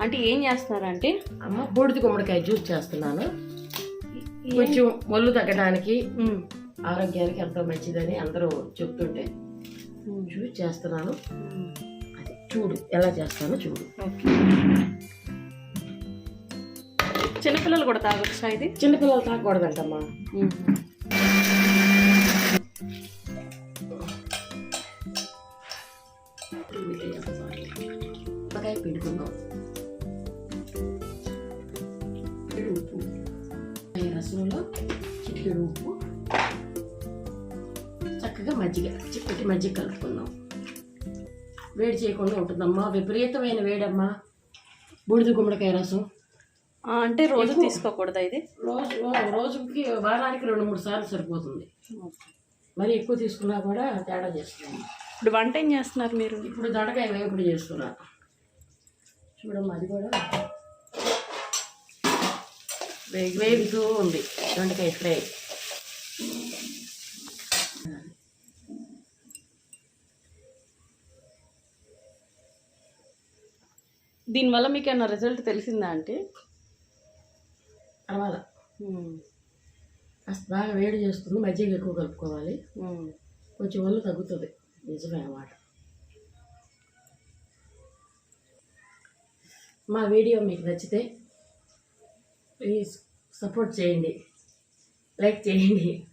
అంటే ఏం చేస్తున్నారంటే? అమ్మ బూడిద గుమ్మడికాయ జ్యూస్ చేస్తున్నాను. కొంచెం ఒళ్ళు తగ్గడానికి ఆరోగ్యానికి ఎంతో మంచిదని అందరూ చెప్తుంటే జ్యూస్ చేస్తున్నాను. అది చూడు ఎలా చేస్తానో చూడు. చిన్నపిల్లలు కూడా తాగొచ్చా ఇది? చిన్నపిల్లలు తాగకూడదంటమ్మా. పిండుకుందాం. చిటికెడు ఉప్పు చక్కగా మజ్జిగ చిక్కటి మజ్జిగ కలుపుకుందాం. వేడి చేయకుండా ఉంటుందమ్మా. విపరీతమైన వేడమ్మా. బూడిద గుమ్మడికాయ రసం. అంటే రోజు తీసుకోకూడదా ఇది? రోజు రోజుకి వారానికి రెండు మూడు సార్లు సరిపోతుంది. మరి ఎక్కువ తీసుకున్నా కూడా తేడా చేస్తుంది. ఇప్పుడు వంట ఏం చేస్తున్నారు మీరు? ఇప్పుడు దొండకాయ వేపుడు చేస్తున్నా. చూడమ్మా అది కూడా వేగుతూ ఉంది. దొండకాయ ఫ్రై. దీనివల్ల మీకు ఏమైనా రిజల్ట్ తెలిసిందా అంటే? పర్వాలా. ఉమ్, కాస్త బాగా వేడి చేస్తుంది మజ్జిగ ఎక్కువ కలుపుకోవాలి. కొంచెం ఒళ్ళు తగ్గుతుంది. నిజమే అన్నమాట. మా వీడియో మీకు నచ్చితే ప్లీజ్ సపోర్ట్ చేయండి. లైక్ చేయండి.